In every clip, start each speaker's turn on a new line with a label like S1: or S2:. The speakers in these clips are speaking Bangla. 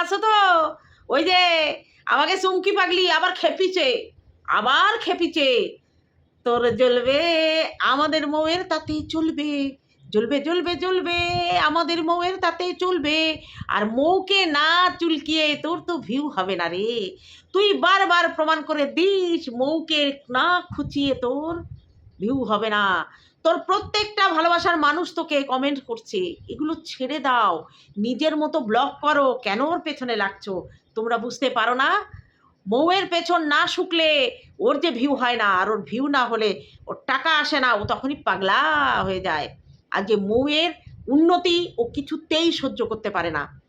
S1: আছো তো? ওই যে, আমাকে চুমকি পাগলি আবার খেপিছে আবার খেপিছে। তোর জ্বলবে, আমাদের মৌয়ের তাতেই চলবে, জ্বলবে জ্বলবে জ্বলবে, আমাদের মৌয়ের তাতে চলবে। আর মৌকে না চুলকিয়ে তোর তো ভিউ হবে না রে। তুই বারবার প্রমাণ করে দিস, মৌকে না খুচিয়ে তোর ভিউ হবে না। তোর প্রত্যেকটা ভালোবাসার মানুষ তোকে কমেন্ট করছে, এগুলো ছেড়ে দাও, নিজের মতো ব্লগ করো, কেন ওর পেছনে লাগছো? তোমরা বুঝতে পারো না? মৌয়ের পেছন না শুকলে ওর যে ভিউ হয় না, আর ওর ভিউ না হলে ওর টাকা আসে না, ও তখনই পাগলা হয়ে যায়। আর যে মৌয়ের উন্নতি ও কিছুতেই সহ্য করতে পারে না।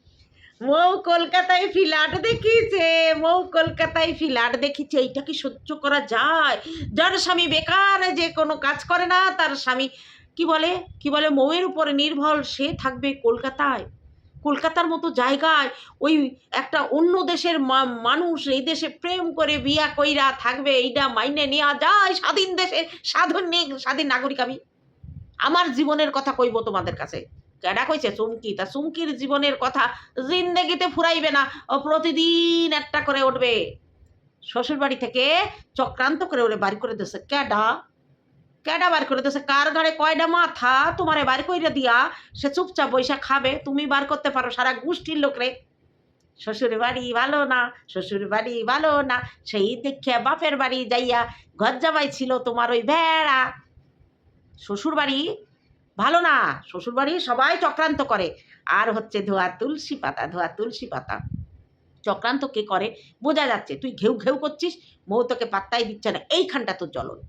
S1: মৌ কলকাতায় ফ্ল্যাট দেখিয়েছে মৌ কলকাতায় ফ্ল্যাট দেখিয়েছে এইটা কি সহ্য করা যায়? যার স্বামী বেকার, যে কোনো কাজ করে না, তার স্বামী, কি বলে কি বলে, মৌয়ের উপরে নির্ভর, সে থাকবে কলকাতায়। কলকাতার মতো জায়গায় ওই একটা অন্য দেশের মানুষ এই দেশে প্রেম করে বিয়া কইরা থাকবে এইটা মাইনে নেওয়া যায়। স্বাধীন দেশে, স্বাধীন নে- স্বাধীন নাগরিক আমি। আমার জীবনের কথা কইব তোমাদের কাছে। কেডা কইছে চুমকি। তা চুমকির জীবনের কথা জিন্দেগিতে ফুরাইবে না, ও প্রতিদিন একটা করে উঠবে। শ্বশুর বাড়ি থেকে চক্রান্ত করে ওরে বাড়ি করে দিয়েছে। ক্যাডা ক্যাডা বার করে দিয়েছে? কার ঘরে কয়টা মাথা? তোমারে বাড়ি করে দিয়া সে চুপচাপ বৈশা খাবে। তুমি বার করতে পারো, সারা গোষ্ঠীর লোকরে শ্বশুর বাড়ি ভালো না শ্বশুর বাড়ি ভালো না। সেই দেখিয়া বাপের বাড়ি যাইয়া ঘর জামাই ছিল তোমার ওই ভেড়া। শ্বশুর বাড়ি ভালো না। শ্বশুর বাড়ি সবাই চক্রান্ত করে। আর হচ্ছে ধোয়া তুলসী পাতা, ধোয়া তুলসী পাতা। চক্রান্ত কে করে? বোঝা যাচ্ছে, তুই ঘেউ ঘেউ করছিস, মৌ তোকে পাত্তাই দিচ্ছে না। এইখানটা তো জ্বলন।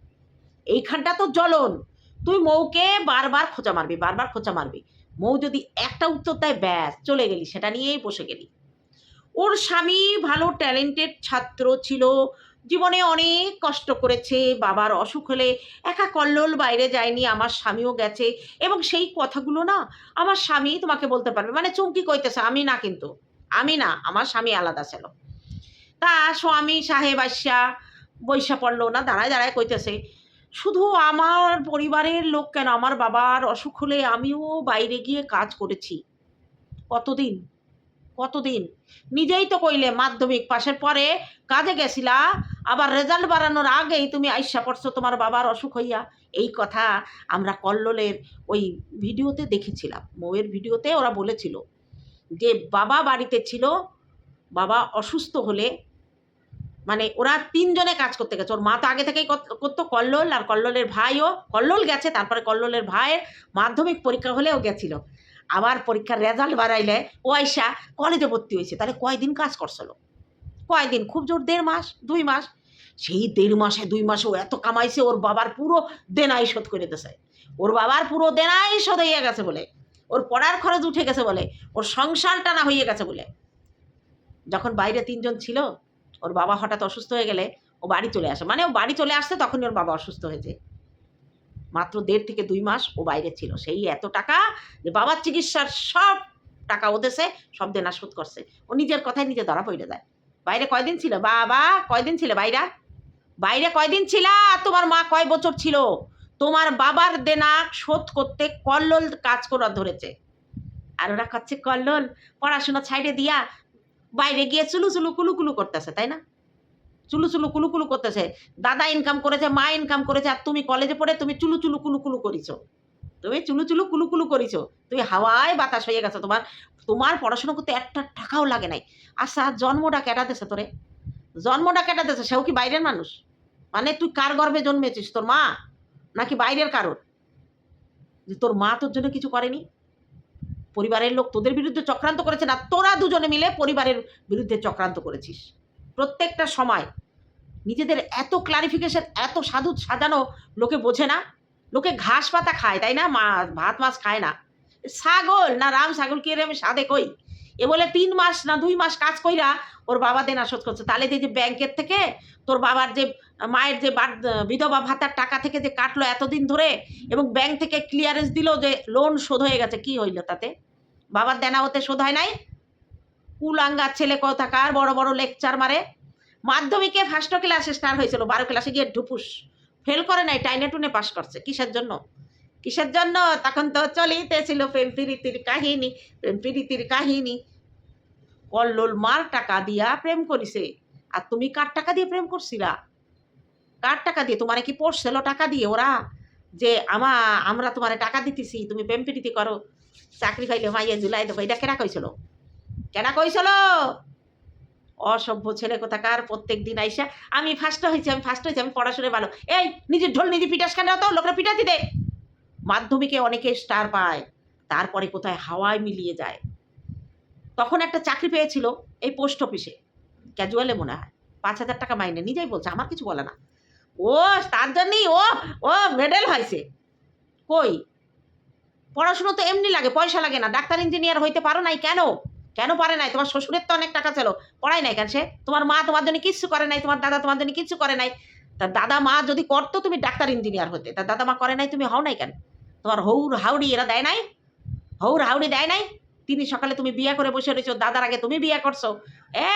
S1: এইখানটা তো জ্বলন। তুই মৌকে বারবার খোঁচা মারবি, বারবার খোঁচা মারবি। মৌ যদি একটা উত্তর দেয়, ব্যাস, চলে গেলি। সেটা নিয়েই বসে গেলি। ওর স্বামী ভালো ট্যালেন্টেড ছাত্র ছিল। জীবনে অনেক কষ্ট করেছে, বাবার অসুখ হলে একা কল্লোল বাইরে যায়নি, আমার স্বামীও গেছে এবং সেই কথাগুলো না আমার স্বামী তোমাকে বলতে পারবে মানে চুমকি কইতেছে, আমি না কিন্তু, আমি না, আমার স্বামী আলাদা ছিল। তা স্বামী সাহেব আসা বৈশা পড়ল, না দাঁড়ায় দাঁড়ায় কইতেছে, শুধু আমার পরিবারের লোক কেন, আমার বাবার অসুখ হলে আমিও বাইরে গিয়ে কাজ করেছি। কতদিন কতদিন? নিজেই তো কইলে মাধ্যমিক পাশের পরে কাজে গেছিলা আবার রেজাল্ট বাড়ানোর আগেই তুমি আইসা পড়ছো তোমার বাবার অসুখ হইয়া। এই কথা আমরা কল্লোলের ওই ভিডিওতে দেখেছিলাম। মৌয়ের ভিডিওতে ওরা বলেছিল যে, বাবা বাড়িতে ছিল, বাবা অসুস্থ হলে মানে ওরা তিনজনে কাজ করতে গেছে। ওর মা তো আগে থেকেই করতো কল্লোল আর কল্লোলের ভাইও। কল্লোল গেছে, তারপরে কল্লোলের ভাইয়ের মাধ্যমিক পরীক্ষা হলেও গেছিল। আবার পরীক্ষার রেজাল্ট বাড়াইলে ও আইসা কলেজে ভর্তি হয়েছে। তাহলে কয়দিন কাজ করছিল? কয়দিন খুব জোর, দেড় মাস, দুই মাস, সেই দেড় মাসে, দুই মাসে ও এত কামাইছে, ওর বাবার পুরো দেনাই শোধ করে দিয়েছে ওর বাবার পুরো দেনাই শোধ হয়ে গেছে বলে, ওর পড়ার খরচ উঠে গেছে বলে, ওর সংসার টানা হয়ে গেছে বলে। যখন বাইরে তিনজন ছিল, ওর বাবা হঠাৎ অসুস্থ হয়ে গেলে ও বাড়ি চলে আসে। মানে ও বাড়ি চলে আসছে তখনই ওর বাবা অসুস্থ হয়েছে। মাত্র দেড় থেকে দুই মাস ও বাইরে ছিল। সেই এত টাকা যে বাবার চিকিৎসার সব টাকা ও দেশে সব দেনা শোধ করছে। ও নিজের কথায় নিজে ধরা পড়ে যায়। বাইরে কয়দিন ছিল? বাবা, কয়দিন ছিল বাইরা? বাইরে কয়দিন ছিল? তোমার মা কয় বছর ছিল? তোমার বাবার দেনা শোধ করতে কল্লোল কাজ করা ধরেছে। আর ওরা করছে কল্লোল, পড়াশোনা ছাইড়ে দিয়া বাইরে গিয়ে চুলু চুলু কুলু কুলু করতেছে, তাই না? চুলু চুলু কুলু কুলু করতেছে। দাদা ইনকাম করেছে, মা ইনকাম করেছে, আর তুমি কলেজে পড়ে তুমি চুলু চুলু কুলু কুলু করিছো। তুমি চুলু চুলু কুলু কুলু করিছো। তুমি হাওয়ায় বাতাস হয়ে গেছো তোমার। তোমার পড়াশোনা করতে একটা টাকাও লাগে নাই। আচ্ছা জন্মটা কেটা দেছে তোরে? জন্মটা কেটা দেছে? সেও কি বাইরের মানুষ? মানে তুই কার গর্ভে জন্মেছিস? তোর মা? নাকি বাইরের কারোর? যে তোর মা তোর জন্য কিছু করেনি? পরিবারের লোক তোদের বিরুদ্ধে চক্রান্ত করেছে না? তোরা দুজনে মিলে পরিবারের বিরুদ্ধে চক্রান্ত করেছিস। প্রত্যেকটা সময় নিজেদের এত ক্লারিফিকেশন এত সাধু সাজানো লোকে বোঝে না। লোকে ঘাস পাতা খায়, তাই না? মা, ভাত মাছ খায় না। ছাগল না রাম ছাগল কি রে আমি সাদে কই? এ বলে তিন মাস না দুই মাস কাজ কইরা ওর বাবা দেনা শোধ করছে। তাহলে যে ব্যাংকের থেকে তোর বাবার যে, মায়ের যে বিধবা ভাতার টাকা থেকে যে কাটলো এতদিন ধরে এবং ব্যাংক থেকে ক্লিয়ারেন্স দিল যে লোন শোধ হয়ে গেছে, কি হইল তাতে? বাবার দেনা হতে শোধ হয় নাই? কুলাঙ্গার ছেলে কোথাকার বড় বড় লেকচার মারে। মাধ্যমিকে ফার্স্ট ক্লাসে স্টার হয়েছিল, বারো ক্লাসে গিয়ে ঢুপুস। ফেল করে নাই, টাইনে টুনে পাস করছে। কিসের জন্য? কিসের জন্য? তখন তো চলিতেছিল প্রেম প্রীতির কাহিনী, প্রেম প্রীতির কাহিনী। কল্লোল মার টাকা দিয়া প্রেম করিছে। আর তুমি কার টাকা দিয়ে প্রেম করছিলা? কার টাকা দিয়ে? তোমার কি পড়ছিল টাকা দিয়ে ওরা? যে আমা, আমরা তোমারে টাকা দিতেছি, তুমি প্রেম প্রীতি করো। চাকরি পাইলে মাইয়ে জুলাই দেবো, এটা কেনা কইছিল? কেনা কইছিল? অসভ্য ছেলে কোথাকার, প্রত্যেক দিন আইসা, আমি ফার্স্ট হয়েছি আমি ফার্স্ট হয়েছি আমি পড়াশোনায় ভালো। এই, নিজের ঢোল নিজে পিটাস কেন? তো, লোকরা পিটাতি দে। মাধ্যমিকে অনেকে স্টার পায়, তারপরে কোথায় হাওয়ায় মিলিয়ে যায়। তখন একটা চাকরি পেয়েছিল এই পোস্ট অফিসে ক্যাজুয়ালে মনে হয়। পাঁচ হাজার টাকা মাইনে, নিজেই বলছে, আমার কিছু বলে না। ও, তার জন্যই ও ও মেডেল হয়েছে। কই? পড়াশুনো তো এমনি লাগে, পয়সা লাগে না। ডাক্তার ইঞ্জিনিয়ার হইতে পারো নাই কেন? কেন পারে নাই? তোমার শ্বশুরের তো অনেক টাকা ছিল পড়াই নাই কেন সে? তোমার মা তোমার জন্য কিচ্ছু করে নাই, তোমার দাদা তোমার জন্য কিচ্ছু করে নাই। তার দাদা মা যদি করতো তুমি ডাক্তার ইঞ্জিনিয়ার হতে। তার দাদা মা করে নাই, তুমি হও নাই কেন? তোমার হৌর হাউড়ি, এরা দেয় নাই? হৌর হাউড়ি দেয় নাই? তিনি সকালে তুমি বিয়ে করে বসে রয়েছো, দাদার আগে তুমি বিয়ে করছ। এ,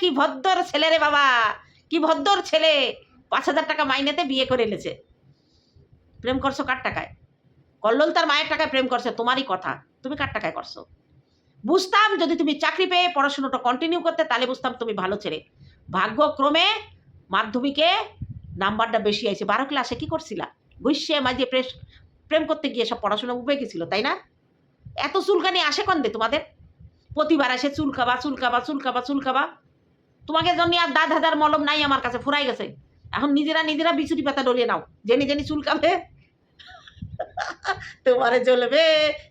S1: কি ভদ্দর ছেলে রে বাবা, কি ভদ্দর ছেলে। পাঁচ হাজার টাকা মাইনেতে বিয়ে করে এনেছে। প্রেম করছ কার টাকায়? কল্লোল তার মায়ের টাকায় প্রেম করছে, তোমারই কথা। তুমি কার টাকায় করছ? বুঝতাম যদি তুমি চাকরি পেয়ে পড়াশোনাটা কন্টিনিউ করতে, তাহলে বুঝতাম তুমি ভালো ছেলে। ভাগ্যক্রমে মাধ্যমিকে নাম্বারটা বেশি আইছে। বারো ক্লাসে কি করছিলা? গুইসে মাঝে প্রেস প্রেম করতে গিয়ে সব পড়াশোনা উবে গেছিল তাই না? এত চুলকানি আসে কন্দে তোমাদের? প্রতিবার আসে চুলকাবা চুলকাবা চুলকাবা চুলকাবা। তোমাকে জন্য আর দাদ হাজার মলম নাই আমার কাছে, ফুরাই গেছে। এখন নিজেরা নিজেরা বিচুরি পাতা ডলিয়ে নাও, জেনে জেনে চুলকাবে। তোমারে চলবে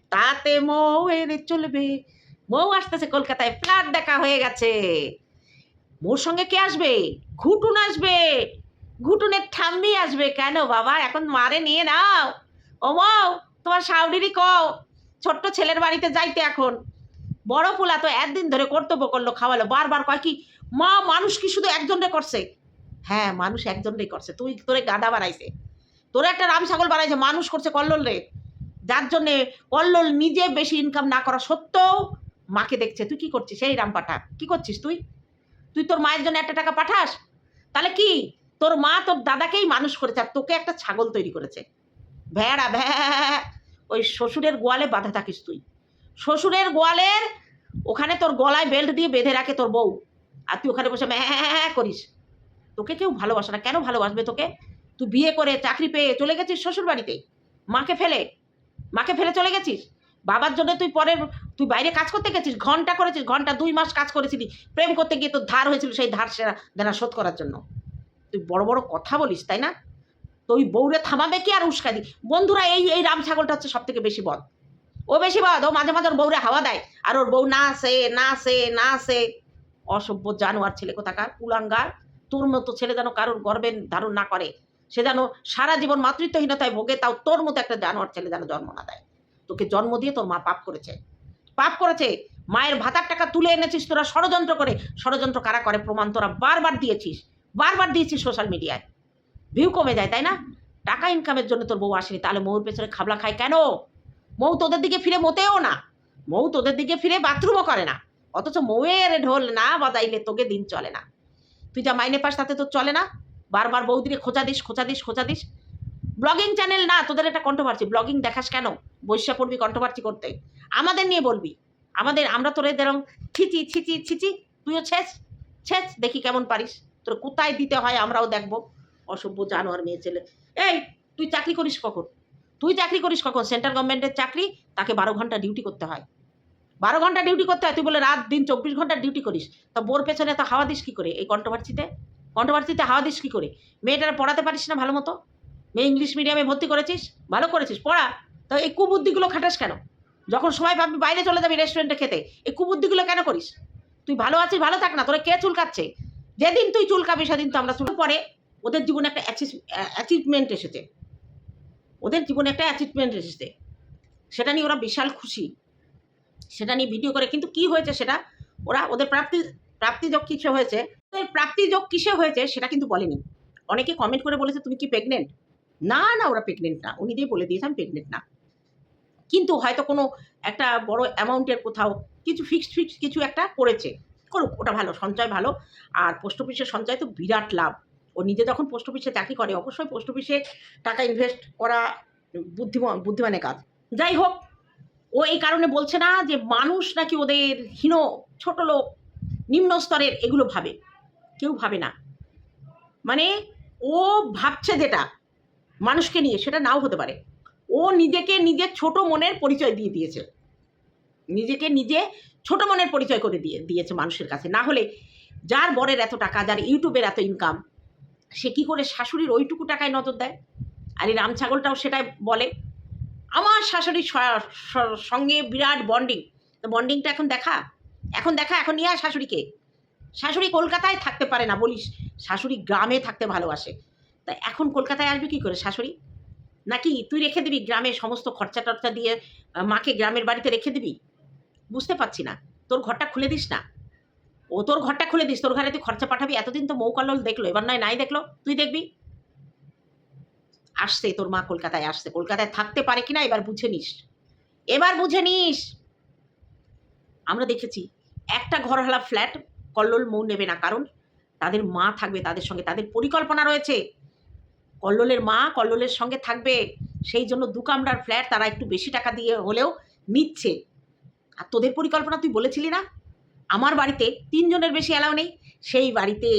S1: তাতে মৌ এনে চলবে। মৌ আসতেছে কলকাতায়, ফ্ল্যাট দেখা হয়ে গেছে। মোর সঙ্গে কে আসবে? ঘুটুন আসবে। ঘুটুনের ঠাম্মি আসবে। কেন বাবা? এখন মারে নিয়ে নাও। ও মৌ তোমার সাউডিরই কও। ছোট্ট ছেলের বাড়িতে যাইতে এখন। বড় পোলা তো একদিন ধরে কর্তব্য করল খাওয়ালো। বারবার কয় কি, মা, মানুষ কি শুধু একজনরে করছে? হ্যাঁ মানুষ একজনরেই করছে। তুই তোরে গাদা বাড়াইছে তোরে একটা রাম ছাগল বাড়াইছে মানুষ করছে কল্লোল রে। যার জন্যে কল্লোল নিজে বেশি ইনকাম না করা সত্ত্বেও মাকে দেখছে। তুই কি করছিস? সেই রাম পাঠা, কি করছিস তুই? তুই তোর মায়ের জন্য একটা টাকা পাঠাস? তাহলে কি? তোর মা তোর দাদাকেই মানুষ করেছে আর তোকে একটা ছাগল তৈরি করেছে। ভেড়া ভ্যা ওই শ্বশুরের গোয়ালে বাঁধা থাকিস তুই। শ্বশুরের গোয়ালের ওখানে তোর গলায় বেল্ট দিয়ে বেঁধে রাখে তোর বউ। আর তুই ওখানে বসে ম্যাঁ করিস। তোকে কেউ ভালোবাসে না। কেন ভালোবাসবে তোকে? তুই বিয়ে করে চাকরি পেয়ে চলে গেছিস শ্বশুর বাড়িতে মাকে ফেলে। মাকে ফেলে চলে গেছিস? বাবার জন্য তুই পরের, তুই বাইরে কাজ করতে গেছিস? ঘণ্টা করেছিস, ঘণ্টা দুই মাস কাজ করেছিলি। প্রেম করতে গিয়ে তোর ধার হয়েছিল সেই ধার সেরা, দেনা শোধ করার জন্য। তুই বড় বড় কথা বলিস, তাই না? তো ওই বউরে থামাবে কি আর উস্কা দি বন্ধুরা, এই এই রাম ছাগলটা হচ্ছে সব থেকে বেশি বদ। ও বেশি বদ, ও মাঝে মাঝে ওর বউরে হাওয়া দেয়। আর ওর বউ, না আসে না আসে না আসে অসভ্য জানোয়ার ছেলে কোথাকার, কুলাঙ্গার। তোর মতো ছেলে যেন কারোর গর্বে ধারণ না করে। সে যেন সারা জীবন মাতৃত্বহীনতায় ভোগে, তাও তোর মতো একটা জানোয়ার ছেলে যেন জন্ম না দেয়। তোকে জন্ম দিয়ে তোর মা পাপ করেছে। পাপ করেছে? মায়ের ভাতার টাকা তুলে এনেছিস তোরা ষড়যন্ত্র করে। ষড়যন্ত্র কারা করে প্রমাণ? তোরা বারবার দিয়েছিস। বারবার দিয়েছিস সোশ্যাল মিডিয়ায় ভিউ কমে যায়, তাই না? টাকা ইনকামের জন্য তোর বউ আসেনি, তাহলে মৌর পেছনে খাবলা খায় কেন? মৌ তোদের দিকে ফিরে মোতেও না। মৌ তোদের দিকে ফিরে বাথরুমও করে না। অথচ মৌয়ের ঢোল না বাজাইলে তোকে দিন চলে না। তুই যা মাইনে পাস তাতে তোর চলে না। বারবার বৌদিকে খোঁচা দিস খোঁচা দিস খোঁচা দিস। ব্লগিং চ্যানেল না, তোদের একটা কন্ট্রোভার্সি ব্লগিং দেখাস কেন? বৈশা পড়বি কন্ট্রোভার্সি করতে। আমাদের নিয়ে বলবি। আমাদের, আমরা তোর এরম ছিচি ছিচি ছিচি তুইও ছেচ ছেচ দেখি কেমন পারিস। তোর কোথায় দিতে হয় আমরাও দেখব। অসভ্য জানোয়ার মেয়ে ছেলে। এই, তুই চাকরি করিস কখন? তুই চাকরি করিস কখন? সেন্ট্রাল গভর্নমেন্টের চাকরি, তাকে বারো ঘণ্টা ডিউটি করতে হয়। বারো ঘণ্টা ডিউটি করতে হয়, তুই বলে রাত দিন চব্বিশ ঘণ্টা ডিউটি করিস। তা বোর পেছনে তো হাওয়া দিস কী করে এই কন্ট্রোভার্সিতে কন্ট্রোভার্সিতে হাওয়া দিস কী করে? মেয়েটার পড়াতে পারিস না ভালো মতো? মেয়ে ইংলিশ মিডিয়ামে ভর্তি করেছিস? ভালো করেছিস, পড়া। তো এই কুবুদ্ধিগুলো খাটাস কেন? যখন সময় পাবি বাইরে চলে যাবি রেস্টুরেন্টে খেতে, এই কুবুদ্ধিগুলো কেন করিস? তুই ভালো আছিস, ভালো থাক না, তোরা কে চুলকাচ্ছে? যেদিন তুই চুলকাবি, সেদিন তো আমরা চুল পরে ওদের জীবনে একটা অ্যাচিভমেন্ট এসেছে। ওদের জীবনে একটা অ্যাচিভমেন্ট এসেছে। সেটা নিয়ে ওরা বিশাল খুশি। সেটা নিয়ে ভিডিও করে। কিন্তু কি হয়েছে সেটা? ওরা ওদের প্রাপ্তি প্রাপ্তিযোগ কিসে হয়েছে? ওদের প্রাপ্তিযোগ কিসে হয়েছে সেটা কিন্তু বলেনি। অনেকে কমেন্ট করে বলেছে, তুমি কি প্রেগনেন্ট না না, ওরা প্রেগনেন্ট না। উনি দিয়ে বলে দিয়েছে, আমি প্রেগনেন্ট না। কিন্তু হয়তো কোনো একটা বড় অ্যামাউন্টের কোথাও কিছু ফিক্সড ফিক্সড কিছু একটা করেছে। করুক, ওটা ভালো, সঞ্চয় ভালো। আর পোস্ট অফিসের সঞ্চয় তো বিরাট লাভ। ও নিজে যখন পোস্ট অফিসে চাকরি করে, অবশ্যই পোস্ট অফিসে টাকা ইনভেস্ট করা বুদ্ধিমান বুদ্ধিমানের কাজ। যাই হোক, ও এই কারণে বলছে না যে মানুষ নাকি ওদের হীন, ছোট লোক, নিম্ন স্তরের, এগুলো ভাবে। কেউ ভাবে না। মানে ও ভাবছে যেটা মানুষকে নিয়ে, সেটা নাও হতে পারে। ও নিজেকে নিজের ছোট মনের পরিচয় দিয়ে দিয়েছে। নিজেকে নিজে ছোট মনের পরিচয় করে দিয়ে, দিয়েছে মানুষের কাছে। না হলে যার বরের এত টাকা, যার ইউটিউবের এত ইনকাম সে কি করে শাশুড়ির ওইটুকু টাকায় নজর দেয়? আর এই রাম ছাগলটাও সেটাই বলে। আমার শাশুড়ির সঙ্গে বিরাট বন্ডিং তো বন্ডিংটা এখন দেখা? এখন দেখা, এখন নিয়ে আয় শাশুড়িকে। শাশুড়ি কলকাতায় থাকতে পারে না বলিস। শাশুড়ি গ্রামে থাকতে ভালোবাসে। তা এখন কলকাতায় আসবে কি করে শাশুড়ি? নাকি তুই রেখে দিবি গ্রামে সমস্ত খরচা টরচা দিয়ে মাকে গ্রামের বাড়িতে রেখে দিবি? বুঝতে পারছি না। তোর ঘরটা খুলে দিস না। ও তোর ঘরটা খুলে দিস, তোর ঘরে তুই খরচা পাঠাবি, এতদিন তো মৌকালল দেখল, এবার নয় নাই দেখল, তুই দেখবি? আসছে তোর মা কলকাতায়, আসছে, কলকাতায় থাকতে পারে কিনা এবার বুঝে নিস। এবার বুঝে নিস। আমরা দেখেছি, একটা ঘরহালা ফ্ল্যাট কল্লোল মৌ নেবে না, কারণ তাদের মা থাকবে তাদের সঙ্গে, তাদের পরিকল্পনা রয়েছে। কল্লোলের মা কল্লোলের সঙ্গে থাকবে, সেই জন্য দু কামরার ফ্ল্যাট তারা একটু বেশি টাকা দিয়ে হলেও নিচ্ছে। আর তোদের পরিকল্পনা তুই বলেছিলি না? আমার বাড়িতে তিনজনের বেশি অ্যালাউ নেই। সেই বাড়িতে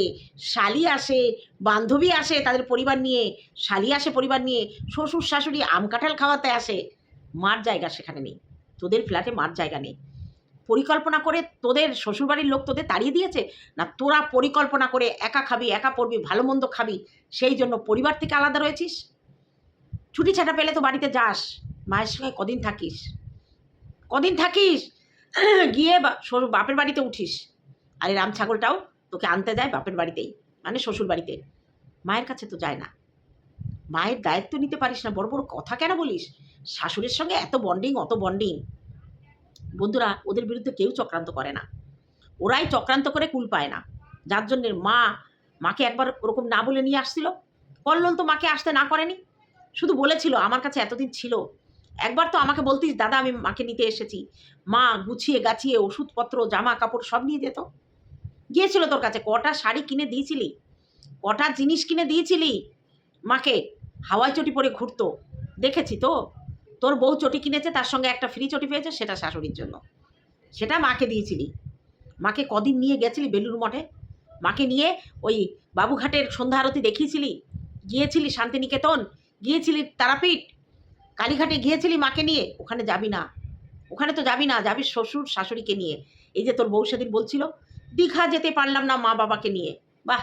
S1: শালি আসে, বান্ধবী আসে, তাদের পরিবার নিয়ে, শালি আসে পরিবার নিয়ে, শ্বশুর শাশুড়ি আম কাঁঠাল খাওয়াতে আসে। মার জায়গা সেখানে নেই। তোদের ফ্ল্যাটে মার জায়গা নেই। পরিকল্পনা করে তোদের শ্বশুরবাড়ির লোক তোদের তাড়িয়ে দিয়েছে? না তোরা পরিকল্পনা করে একা খাবি, একা পড়বি, ভালো মন্দ খাবি, সেই জন্য পরিবার থেকে আলাদা রয়েছিস? ছুটি ছাটা পেলে তো বাড়িতে যাস। মায়ের সঙ্গে কদিন থাকিস? কদিন থাকিস? গিয়ে শ্বশুর বাপের বাড়িতে উঠিস। আর এই রাম ছাগলটাও তোকে আনতে যায় বাপের বাড়িতেই মানে শ্বশুর বাড়িতে। মায়ের কাছে তো যায় না। মায়ের দায়িত্ব নিতে পারিস না, বড় বড় কথা কেন বলিস? শাশুড়ির সঙ্গে এত বন্ডিং অত বন্ডিং বন্ধুরা, ওদের বিরুদ্ধে কেউ চক্রান্ত করে না। ওরাই চক্রান্ত করে কুল পায় না। যার জন্যে মা মাকে একবার ওরকম না বলে নিয়ে আসছিল। কল্লোল তো মাকে আসতে না করেনি। শুধু বলেছিল, আমার কাছে এতদিন ছিল একবার তো আমাকে বলতিস, দাদা, আমি মাকে নিতে এসেছি। মা গুছিয়ে গাছিয়ে ওষুধপত্র জামা কাপড় সব নিয়ে যেত। গিয়েছিল তোর কাছে, কটা শাড়ি কিনে দিয়েছিলি? কটা জিনিস কিনে দিয়েছিলি? মাকে হাওয়াই চটি পরে ঘুরতো। দেখেছি তো, তোর বউ চটি কিনেছে, তার সঙ্গে একটা ফ্রি চটি পেয়েছে, সেটা শাশুড়ির জন্য। সেটা মাকে দিয়েছিলি। মাকে কদিন নিয়ে গেছিলি বেলুর মঠে? মাকে নিয়ে ওই বাবুঘাটের সন্ধ্যা আরতি দেখিয়েছিলি? গিয়েছিলি শান্তিনিকেতন? গিয়েছিলি তারাপীঠ? কালীঘাটে গিয়েছিলি মাকে নিয়ে? ওখানে যাবি না। ওখানে তো যাবি না, যাবি শ্বশুর শাশুড়িকে নিয়ে। এই যে তোর বউ সেদিন বলছিল, দীঘা যেতে পারলাম না মা বাবাকে নিয়ে। বাহ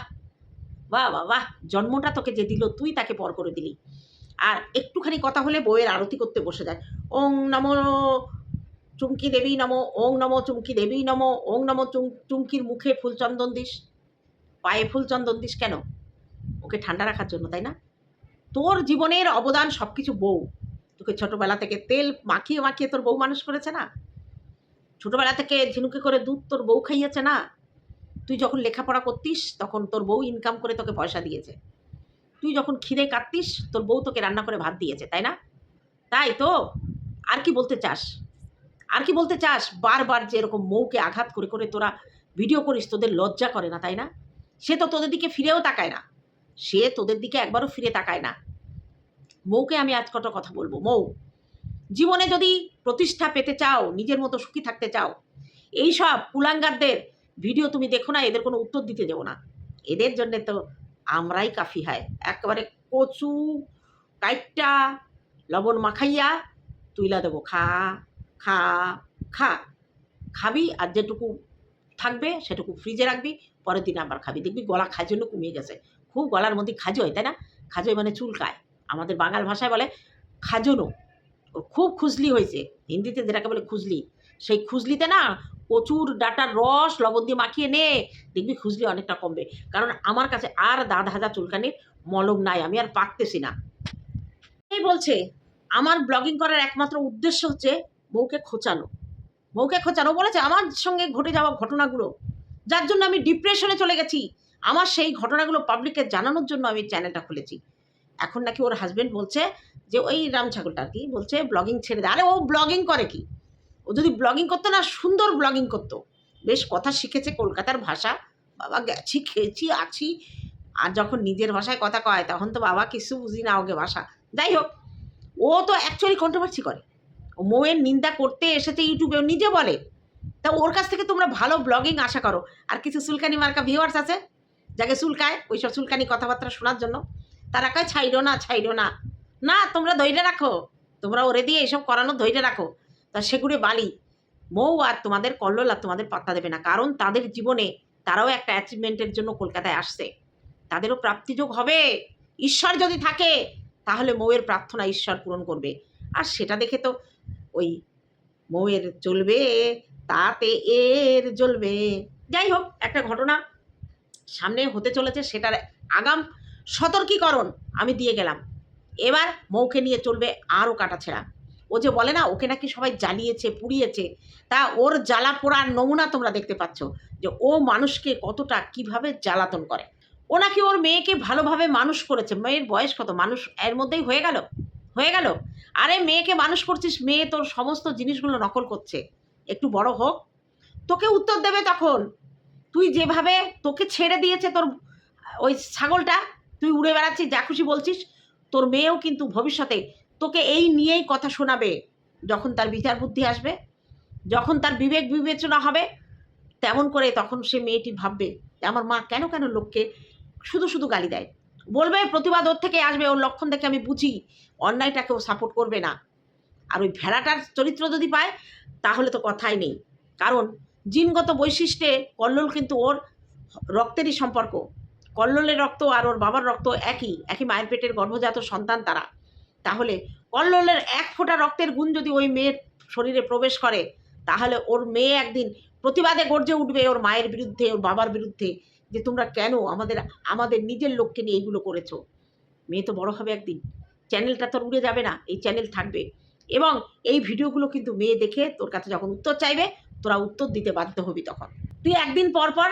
S1: বাহ বাহ বাহ, জন্মটা তোকে যে দিল, তুই তাকে পর করে দিলি। আর একটুখানি কথা হলে বউয়ের আরতি করতে বসে যায়। ওং নমো চুমকি দেবী নমো, ওং নমো চুমকি দেবী নমো, ওং নমো চুম, চুমকির মুখে ফুলচন্দন দিস। পায়ে ফুলচন্দন দিস কেন? ওকে ঠান্ডা রাখার জন্য, তাই না? তোর জীবনের অবদান সব কিছু বউ। তোকে ছোটবেলা থেকে তেল মাখিয়ে মাখিয়ে তোর বউ মানুষ করেছে না? ছোটবেলা থেকে ঝিনুকে করে দুধ তোর বউ খাইয়েছে না? তুই যখন লেখাপড়া করতিস, তখন তোর বউ ইনকাম করে তোকে পয়সা দিয়েছে। তুই যখন খিদে কাটতিস, তোর বউ তোকে রান্না করে ভাত দিয়েছে, তাই না? তাই তো? আর কি বলতে চাস? আর কি বলতে চাস? বারবার যে এরকম মৌকে আঘাত করে করে তোরা ভিডিও করিস, তোদের লজ্জা করে না, তাই না? সে তো তোদের দিকে ফিরেও তাকায় না। সে তোদের দিকে একবারও ফিরে তাকায় না। মৌকে আমি আজ কত কথা বলব? মৌ, জীবনে যদি প্রতিষ্ঠা পেতে চাও, নিজের মতো সুখী থাকতে চাও, এই সব কুলাঙ্গারদের ভিডিও তুমি দেখো না, এদের কোনো উত্তর দিতে যাব না। এদের জন্যে তো আমরাই কাফি হয়। একেবারে কচু, কাইটটা, লবণ মাখাইয়া তুইলা দেবো। খা খা খা। খাবি আর যেটুকু থাকবে সেটুকু ফ্রিজে রাখবি, পরের দিন আবার খাবি। দেখবি গলা খাজন্য কমিয়ে গেছে। খুব গলার মধ্যে খাজো হয় তাই না? খাজোয় মানে চুলকায়। আমাদের বাঙাল ভাষায় বলে খাজনো। ওর খুব খুজলি হয়েছে। হিন্দিতে যেটাকে বলে খুজলি। সেই খুজলিতে না প্রচুর ডাটার রস লবণ দিয়ে মাখিয়ে নে, দেখবি খুজলি অনেকটা কমবে। কারণ আমার কাছে আর দাঁত হাজা চুলকানির মলম নাই, আমি আর পাকতেছি না। এই বলছে? আমার ব্লগিং করার একমাত্র উদ্দেশ্য হচ্ছে বউকে খোঁচানো। বউকে খোঁচানো বলেছে আমার সঙ্গে ঘটে যাওয়া ঘটনাগুলো। যার জন্য আমি ডিপ্রেশনে চলে গেছি। আমার সেই ঘটনাগুলো পাবলিককে জানানোর জন্য আমি চ্যানেলটা খুলেছি। এখন নাকি ওর হাজবেন্ড বলছে যে, ওই রাম ছাগলটা আর কি বলছে ব্লগিং ছেড়ে দেয় আরে ও ব্লগিং করে কি? ও যদি ব্লগিং করতো না, সুন্দর ব্লগিং করতো। বেশ কথা শিখেছে কলকাতার ভাষা। বাবা, গেছি, খেয়েছি, আছি। আর যখন নিজের ভাষায় কথা কয়, তখন তো বাবা কিছু বুঝি না ওকে ভাষা। যাই হোক, ও তো অ্যাকচুয়ালি কন্ট্রোভার্সি করে। ও মৌয়ের নিন্দা করতে এসেছে ইউটিউবে, ও নিজে বলে। তা ওর কাছ থেকে তোমরা ভালো ব্লগিং আশা করো। আর কিছু সুলকানি মার্কা ভিউয়ার্স আছে, যাকে চুলকায়, ওইসব চুলকানি কথাবার্তা শোনার জন্য। তারা কয় ছাইডো না ছাইডো না। না, তোমরা ধৈর্য রাখো। তোমরা ওরে দিয়ে এসব করানো ধৈর্য রাখো। তা সেগুড়ে বালি। মৌ আর তোমাদের কল্লোল আর তোমাদের পাত্তা দেবে না, কারণ তাদের জীবনে তারাও একটা অ্যাচিভমেন্টের জন্য কলকাতায় আসছে। তাদেরও প্রাপ্তিযোগ হবে। ঈশ্বর যদি থাকে, তাহলে মৌয়ের প্রার্থনা ঈশ্বর পূরণ করবে। আর সেটা দেখে তো ওই মৌয়ের চলবে তাতে এর জ্বলবে। যাই হোক, একটা ঘটনা সামনে হতে চলেছে, সেটার আগাম সতর্কীকরণ, আমি দিয়ে গেলাম। এবার মৌকে নিয়ে চলবে আরও কাটাছেড়া ও যে বলে না, ওকে নাকি সবাই জ্বালিয়েছে, পুড়িয়েছে, তা ওর জ্বালা পোড়ার নমুনা তোমরা দেখতে পাচ্ছ যে ও মানুষকে কতটা কীভাবে জ্বালাতন করে। ও নাকি ওর মেয়েকে ভালোভাবে মানুষ করেছে। মেয়ের বয়স কত? মানুষ এর মধ্যেই হয়ে গেল? হয়ে গেল? আরে মেয়েকে মানুষ করছিস, মেয়ে তোর সমস্ত জিনিসগুলো নকল করছে। একটু বড় হোক। তোকে উত্তর দেবে তখন। তুই যেভাবে তোকে ছেড়ে দিয়েছে তোর ওই ছাগলটা তুই উড়ে বেড়াচ্ছিস, যা খুশি বলছিস, তোর মেয়েও কিন্তু ভবিষ্যতে তোকে এই নিয়েই কথা শোনাবে যখন তার বিচার বুদ্ধি আসবে। যখন তার বিবেক বিবেচনা হবে, তেমন করে তখন সে মেয়েটি ভাববে আমার মা কেন কেন লোককে শুধু শুধু গালি দেয়। বলবে, প্রতিবাদ ওর থেকে আসবে, ওর লক্ষণ দেখে আমি বুঝি অন্যায়টাকে ও সাপোর্ট করবে না। আর ওই ভেড়াটার চরিত্র যদি পায়, তাহলে তো কথাই নেই। কারণ জিনগত বৈশিষ্ট্যে কল্লোল কিন্তু ওর রক্তেরই সম্পর্ক। কল্লোলের রক্ত আর ওর বাবার রক্ত একই একই মায়ের পেটের গর্ভজাত সন্তান তারা। তাহলে কল্লোলের এক ফোঁটা রক্তের গুণ যদি ওই মেয়ের শরীরে প্রবেশ করে, তাহলে ওর মেয়ে একদিন প্রতিবাদে গর্জে উঠবে ওর মায়ের বিরুদ্ধে, ওর বাবার বিরুদ্ধে, যে তোমরা কেন আমাদের আমাদের নিজের লোককে নিয়ে এইগুলো করেছ? মেয়ে তো বড় হবে একদিন। চ্যানেলটা তোর উড়ে যাবে না, এই চ্যানেল থাকবে। এবং এই ভিডিওগুলো কিন্তু মেয়ে দেখে তোর কাছে যখন উত্তর চাইবে, তোরা উত্তর দিতে বাধ্য হবি তখন। তুই একদিন পর পর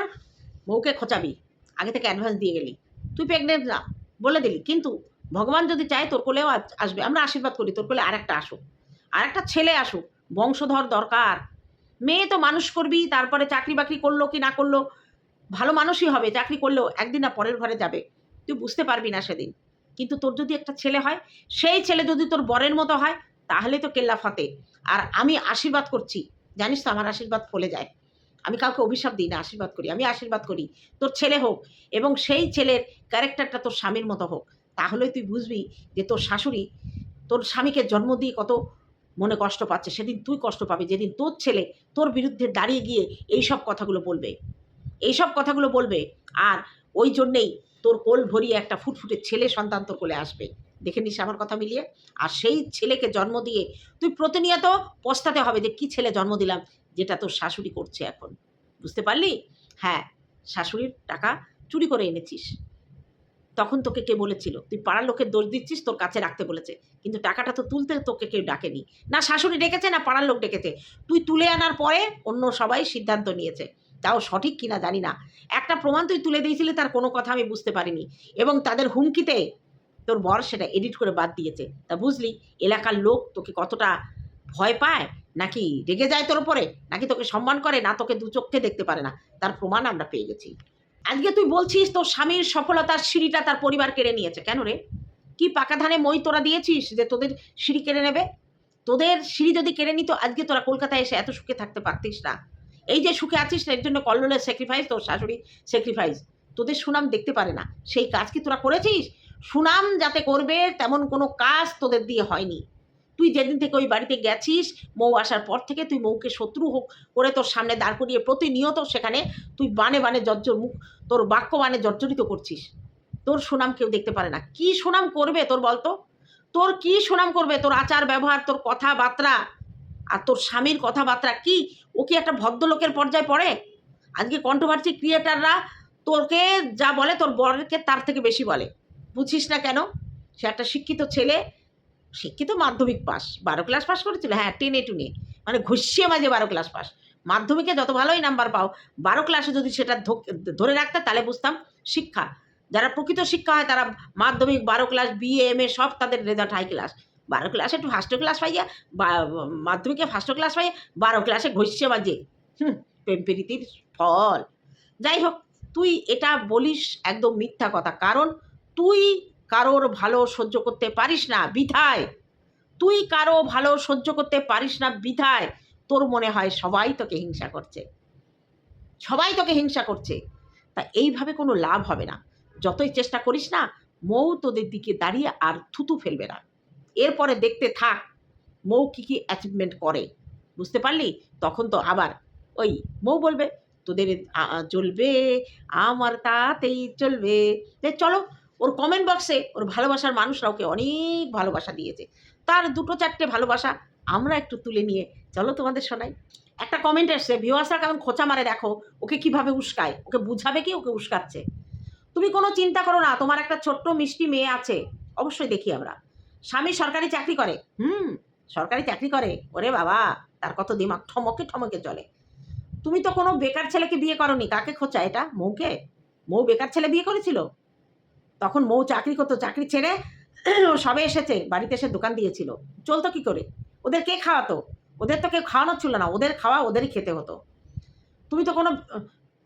S1: বউকে খোঁচাবি। আগে থেকে অ্যাডভান্স দিয়ে গেলি। তুই প্রেগনেন্ট না, বলে দিলি। কিন্তু ভগবান যদি চায়, তোর কোলেও আসবে। আমরা আশীর্বাদ করি, তোর কোলে আরেকটা আসুক। আরেকটা ছেলে আসুক, বংশধর দরকার। মেয়ে তো মানুষ করবি তারপরে চাকরি বাকরি করল কি না করল, ভালো মানুষই হবে, চাকরি করলেও একদিন না পরের ঘরে যাবে। তুই বুঝতে পারবি না সেদিন। কিন্তু তোর যদি একটা ছেলে হয়, সেই ছেলে যদি তোর বরের মতো হয়, তাহলে তো কেল্লা ফাতে। আর আমি আশীর্বাদ করছি। জানিস তো আমার আশীর্বাদ ফলে যায়। আমি কাউকে অভিশাপ দিই না, আশীর্বাদ করি। আমি আশীর্বাদ করি, তোর ছেলে হোক এবং সেই ছেলের ক্যারেক্টারটা তোর স্বামীর মতো হোক। তাহলে তুই বুঝবি যে তোর শাশুড়ি তোর স্বামীকে জন্ম দিয়ে কত মনে কষ্ট পাচ্ছে। সেদিন তুই কষ্ট পাবি, যেদিন তোর ছেলে তোর বিরুদ্ধে দাঁড়িয়ে গিয়ে এই সব কথাগুলো বলবে। এই সব কথাগুলো বলবে আর ওই জন্যেই তোর কোল ভরিয়ে একটা ফুটফুটে ছেলে সন্তান তোর কোলে আসবে। দেখে নিস আমার কথা মিলিয়ে। আর সেই ছেলেকে জন্ম দিয়ে তুই প্রতিনিয়ত পস্তাতে হবে যে, কি ছেলে জন্ম দিলাম? যেটা তোর শাশুড়ি করছে এখন। বুঝতে পারলি? হ্যাঁ শাশুড়ির টাকা চুরি করে এনেছিস। তখন তোকে কে বলেছিল? তুই পাড়ার লোকের দোষ দিচ্ছিস, তোর কাছে রাখতে বলেছে। কিন্তু টাকাটা তো তুলতে তোকে কেউ ডাকেনি। না শাশুড়ি ডেকেছে, না পাড়ার লোক ডেকেছে। তুই তুলে আনার পরে অন্য সবাই সিদ্ধান্ত নিয়েছে। তাও সঠিক কিনা জানি না। একটা প্রমাণ তুই তুলে দিয়েছিলি, তার কোনো কথা আমি বুঝতে পারিনি। এবং তাদের হুমকিতে তোর বর সেটা এডিট করে বাদ দিয়েছে। তা বুঝলি, এলাকার লোক তোকে কতটা ভয় পায় নাকি রেগে যায় তোর উপরে? নাকি তোকে সম্মান করে? না তোকে দু চোখে দেখতে পারে না। তার প্রমাণ আমরা পেয়ে গেছি। আজকে তুই বলছিস তোর স্বামীর সফলতার সিঁড়িটা তার পরিবার কেড়ে নিয়েছে। কেন রে? কি পাকা ধানে মই তোরা দিয়েছিস যে তোদের সিঁড়ি কেড়ে নেবে? তোদের সিঁড়ি যদি কেড়ে নিত, আজকে তোরা কলকাতায় এসে এত সুখে থাকতে পারতিস না। এই যে সুখে আছিস এর জন্য কল্লোলের স্যাক্রিফাইস তোর শাশুড়ি স্যাক্রিফাইস তোদের সুনাম দেখতে পারে না। সেই কাজ কি তোরা করেছিস? সুনাম যাতে করবে, তেমন কোনো কাজ তোদের দিয়ে হয়নি। তুই যেদিন থেকে ওই বাড়িতে গেছিস, মৌ আসার পর থেকে তুই মৌকে শত্রু হোক করে তোর সামনে দাঁড় করিয়ে প্রতিনিয়ত সেখানে তুই বানে বানে জর্জর মুখ, তোর বাক্য বানে জর্জরিত করছিস। তোর সুনাম কেউ দেখতে পারে না। কি সুনাম করবে তোর বলতো? তোর কি সুনাম করবে? তোর আচার, ব্যবহার, তোর কথাবার্তা আর তোর স্বামীর কথাবার্তা কি? ও কি একটা ভদ্রলোকের পর্যায়ে পড়ে? আজকে কন্ট্রোভার্সি ক্রিয়েটাররা তোরকে যা বলে তোর বরকে তার থেকে বেশি বলে। বুঝিস না কেন? সে একটা শিক্ষিত ছেলে শিক্ষিত মাধ্যমিক পাস, বারো ক্লাস পাস করেছিল? হ্যাঁ টেনে টুনে মানে ঘষিয়ে মাঝে বারো ক্লাস পাস মাধ্যমিকে যত ভালোই নাম্বার পাও, বারো ক্লাসে যদি সেটা ধরে রাখতে, তাহলে বুঝতাম শিক্ষা। যারা প্রকৃত শিক্ষা হয়, তারা মাধ্যমিক, বারো ক্লাস বিএ এম এ সব তাদের রেজাল্ট হাই ক্লাস বারো ক্লাসে একটু ফার্স্ট ক্লাস পাইয়া, বা, মাধ্যমিকে ফার্স্ট ক্লাস পাইয়া, বারো ক্লাসে ঘষিয়ে বাজে। হুম, প্রেম প্রীতির ফল। যাই হোক, তুই এটা বলিস একদম মিথ্যা কথা। কারণ তুই কারোর ভালো সহ্য করতে পারিস না, বিধায়। তুই কারও ভালো সহ্য করতে পারিস না, বিধায়। তোর মনে হয় সবাই তোকে হিংসা করছে। সবাই তোকে হিংসা করছে। তা এইভাবে কোনো লাভ হবে না। যতই চেষ্টা করিস না, মৌ তোদের দিকে দাঁড়িয়ে আর থুতু ফেলবে না। এরপরে দেখতে থাক, মৌ কী কী অ্যাচিভমেন্ট করে। বুঝতে পারলি? তখন তো আবার ওই মৌ বলবে, তোদের চলবে, আমার তাতেই চলবে। চলো ওর কমেন্ট বক্সে ওর ভালোবাসার মানুষরা ওকে অনেক ভালোবাসা দিয়েছে। তার দুটো চারটে ভালোবাসা আমরা একটু তুলে নিয়ে, চলো তোমাদের শোনাই। একটা কমেন্ট এসছে ভিউয়ার্সরা কেমন খোঁচা মারে দেখো, ওকে কীভাবে উস্কায়? ওকে বুঝাবে কি? ওকে উস্কাচ্ছে? তুমি কোনো চিন্তা করো না, তোমার একটা ছোট্ট মিষ্টি মেয়ে আছে, অবশ্যই দেখি আমরা। স্বামী সরকারি চাকরি করে। হুম, সরকারি চাকরি করে? ওরে বাবা, তার কত দিমাগ ঠমকে ঠমকে চলে। তুমি তো কোনো বেকার ছেলেকে বিয়ে করনি, কাকে খোঁচা এটা? মৌকে? মৌ বেকার ছেলে বিয়ে করেছিল? তখন মৌ চাকরি করতো, চাকরি ছেড়ে সবে এসেছে, বাড়িতে এসে দোকান দিয়েছিল। চলতো কি করে? ওদের কে খাওয়াতো? ওদের তো কেউ খাওয়ানো ছিল না, ওদের খাওয়া ওদেরই খেতে হতো। তুমি তো কোনো,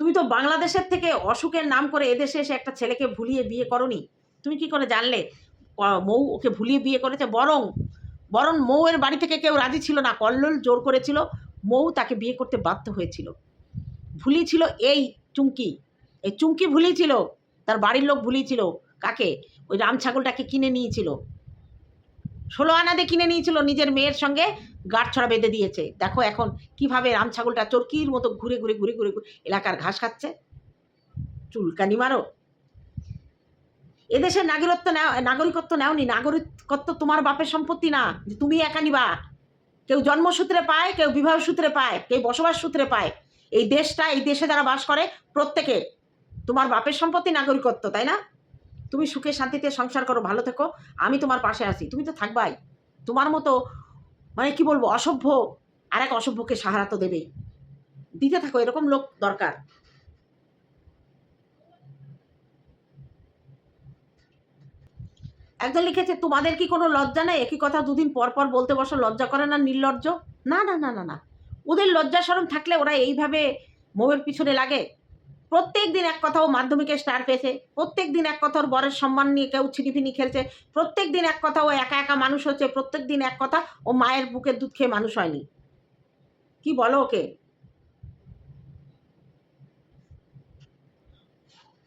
S1: তুমি তো বাংলাদেশের থেকে অসুখের নাম করে এদেশে এসে একটা ছেলেকে ভুলিয়ে বিয়ে করনি। তুমি কি করে জানলে? মৌ ওকে ভুলিয়ে বিয়ে করেছে বরং বরং মৌয়ের বাড়ি থেকে কেউ রাজি ছিল না, কল্লোল জোর করেছিল, মৌ তাকে বিয়ে করতে বাধ্য হয়েছিল। ভুলিয়েছিল এই চুমকি এই চুমকি ভুলিয়েছিল তার বাড়ির লোক ভুলিয়েছিল কাকে? ওই রাম ছাগলটাকে কিনে নিয়েছিল। ষোলো আনা দিয়ে কিনে নিয়েছিল, নিজের মেয়ের সঙ্গে গাঁট ছড়া বেঁধে দিয়েছে। দেখো এখন কীভাবে রাম ছাগলটা চরকির মতো ঘুরে ঘুরে ঘুরে ঘুরে এলাকার ঘাস খাচ্ছে। চুলকানি মারো। এদেশের নাগরিকত্ব নেও, নাগরিকত্ব নেওনি। নাগরিকত্ব তোমার বাপের সম্পত্তি না, যে তুমি একা নিবা। কেউ জন্মসূত্রে পায়, কেউ বিবাহ সূত্রে পায়, কেউ বসবাস সূত্রে পায়। এই দেশটা, এই দেশে যারা বাস করে প্রত্যেকে তোমার বাপের সম্পত্তি নাগরিকত্ব, তাই না? তুমি সুখে শান্তিতে সংসার করো, ভালো থেকো, আমি তোমার পাশে আছি, তুমি তো থাকবাই। তোমার মতো মানে কি বলব, অসভ্য আর এক অসভ্যকে সাহারা তো দেবেই। দিতে থাকো, এরকম লোক দরকার। একজন লিখেছে, তোমাদের কি কোনো লজ্জা নেই? একই কথা দুদিন পর পর বলতে বসো, লজ্জা করে না নির্লজ্জ? না না না না না। ওদের লজ্জা সরম থাকলে ওরা এইভাবে মোবের পিছনে লাগে। প্রত্যেক দিন এক কথা ও মাধ্যমিকে স্টার পেয়েছে প্রত্যেক দিন এক কথা ওর বরের সম্মান নিয়ে কেউ ছিনিফিনি খেলছে প্রত্যেক দিন এক কথা ও একা একা মানুষ হচ্ছে প্রত্যেক দিন এক কথা ও মায়ের বুকের দুধ খেয়ে মানুষ হয়নি। কি বলো ওকে?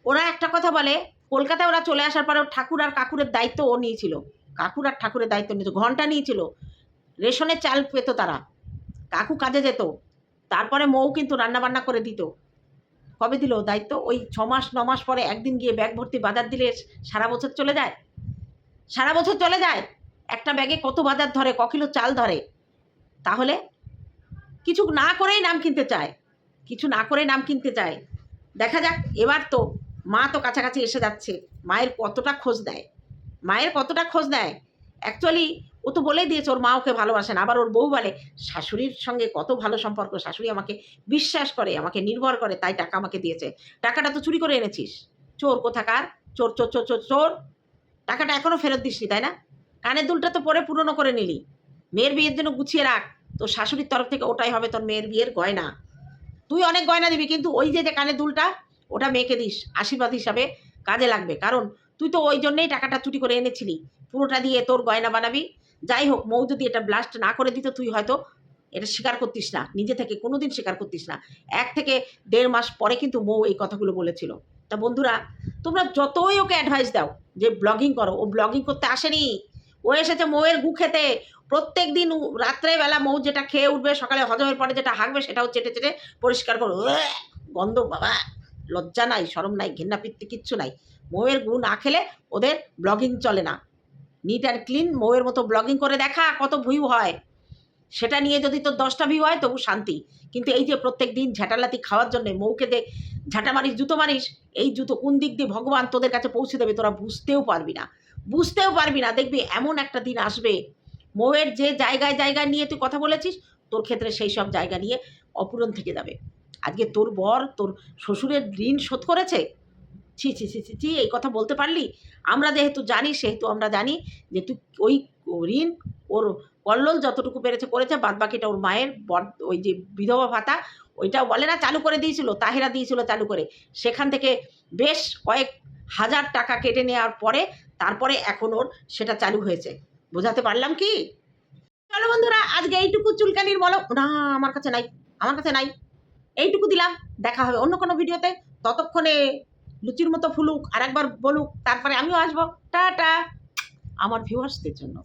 S1: ওরা একটা কথা বলে, কলকাতায় ওরা চলে আসার পরে ঠাকুর আর কাকুরের দায়িত্ব ও নিয়েছিল। কাকুর আর ঠাকুরের দায়িত্ব নিয়েছিল, ঘণ্টা নিয়েছিল। রেশনের চাল পেতো তারা। কাকু কাজে যেত, তারপরে মৌ কিন্তু রান্না বান্না করে দিত। কবে দিল দায়িত্ব? ওই ছ মাস ন মাস পরে একদিন গিয়ে ব্যাগ ভর্তি বাজার দিলে সারা বছর চলে যায়? সারা বছর চলে যায়? একটা ব্যাগে কত বাজার ধরে, ক কিলো চাল ধরে? তাহলে কিছু না করেই নাম কিনতে চায়। কিছু না করেই নাম কিনতে চায়। দেখা যাক, এবার তো মা তো কাছাকাছি এসে যাচ্ছে। মায়ের কতটা খোঁজ দেয় মায়ের কতটা খোঁজ দেয় অ্যাকচুয়ালি ও তো বলেই দিয়েছে, ওর মা ওকে ভালোবাসে না। আবার ওর বউ বলে, শাশুড়ির সঙ্গে কত ভালো সম্পর্ক, শাশুড়ি আমাকে বিশ্বাস করে, আমাকে নির্ভর করে, তাই টাকা আমাকে দিয়েছে। টাকাটা তো চুরি করে এনেছিস। চোর কোথাকার? চোর চোর চোর চোর চোর। টাকাটা এখনও ফেরত দিসনি, তাই না? কানের দুলটা তো পরে পুরনো করে নিলি। মেয়ের বিয়ের জন্য গুছিয়ে রাখ। তোর শাশুড়ির তরফ থেকে ওটাই হবে তোর মেয়ের বিয়ের গয়না। তুই অনেক গয়না দিবি, কিন্তু ওই যে যে কানের দুলটা, ওটা মেয়েকে দিস। আশীর্বাদ হিসাবে কাজে লাগবে। কারণ তুই তো ওই জন্যেই টাকাটা চুরি করে এনেছিলি। পুরোটা দিয়ে তোর গয়না বানাবি। যাই হোক মৌ যদি এটা ব্লাস্ট না করে দিত, তুই হয়তো এটা স্বীকার করতিস না। নিজে থেকে কোনোদিন স্বীকার করতিস না। এক থেকে দেড় মাস পরে কিন্তু মৌ এই কথাগুলো বলেছিল। তা বন্ধুরা, তোমরা যতই ওকে অ্যাডভাইস দাও যে ব্লগিং করো, ও ব্লগিং করতে আসেনি। ও এসেছে মৌয়ের গু খেতে। প্রত্যেক দিন রাত্রেবেলা মৌ যেটা খেয়ে উঠবে, সকালে হজমের পরে যেটা হাঁকবে সেটাও চেটে চেটে পরিষ্কার করো। গন্ধ বাবা, লজ্জা নাই সরম নাই ঘেন্না পিত্তি কিচ্ছু নাই। মৌয়ের গু না খেলে ওদের ব্লগিং চলে না। নিট অ্যান্ড ক্লিন মৌয়ের মতো ব্লগিং করে দেখা, কত ভিউ হয়। সেটা নিয়ে যদি তোর দশটা ভিউ হয়, তবু শান্তি। কিন্তু এই যে প্রত্যেক দিন ঝাঁটালাতি খাওয়ার জন্য মৌকে দে, ঝাঁটা মারিস, জুতো মারিস, এই জুতো কোন দিক দিয়ে ভগবান তোদের কাছে পৌঁছে দেবে, তোরা বুঝতেও পারবি না। বুঝতেও পারবি না, দেখবি এমন একটা দিন আসবে। মৌয়ের যে জায়গায় জায়গায় নিয়ে তুই কথা বলেছিস, তোর ক্ষেত্রে সেই সব জায়গা নিয়ে অপূরণ থেকে যাবে। আজকে তোর বর, তোর শ্বশুরের ঋণ শোধ করেছে? ছি ছি ছি ছি ছি, এই কথা বলতে পারলি? আমরা যেহেতু জানি, সেহেতু আমরা জানি যে তুই ওই ঋণ ওর কল্লোল যতটুকু পেরেছে করেছে বাদ বাকিটা ওর মায়ের ওই যে বিধবা ভাতা, ওইটা বলে না চালু করে দিয়েছিল, তাহেরা দিয়েছিল চালু করে। সেখান থেকে বেশ কয়েক হাজার টাকা কেটে নেওয়ার পরে, তারপরে এখন ওর সেটা চালু হয়েছে। বোঝাতে পারলাম কি? চলো বন্ধুরা, আজকে এইটুকু চুলকানির বলো না, আমার কাছে নাই, আমার কাছে নাই। এইটুকু দিলাম, দেখা হবে অন্য কোনো ভিডিওতে। ততক্ষণে লুচির মতো ফুলুক আর একবার বলুক তারপরে আমিও আসব। টাটা! আমার ভিউয়ার্সদের জন্য।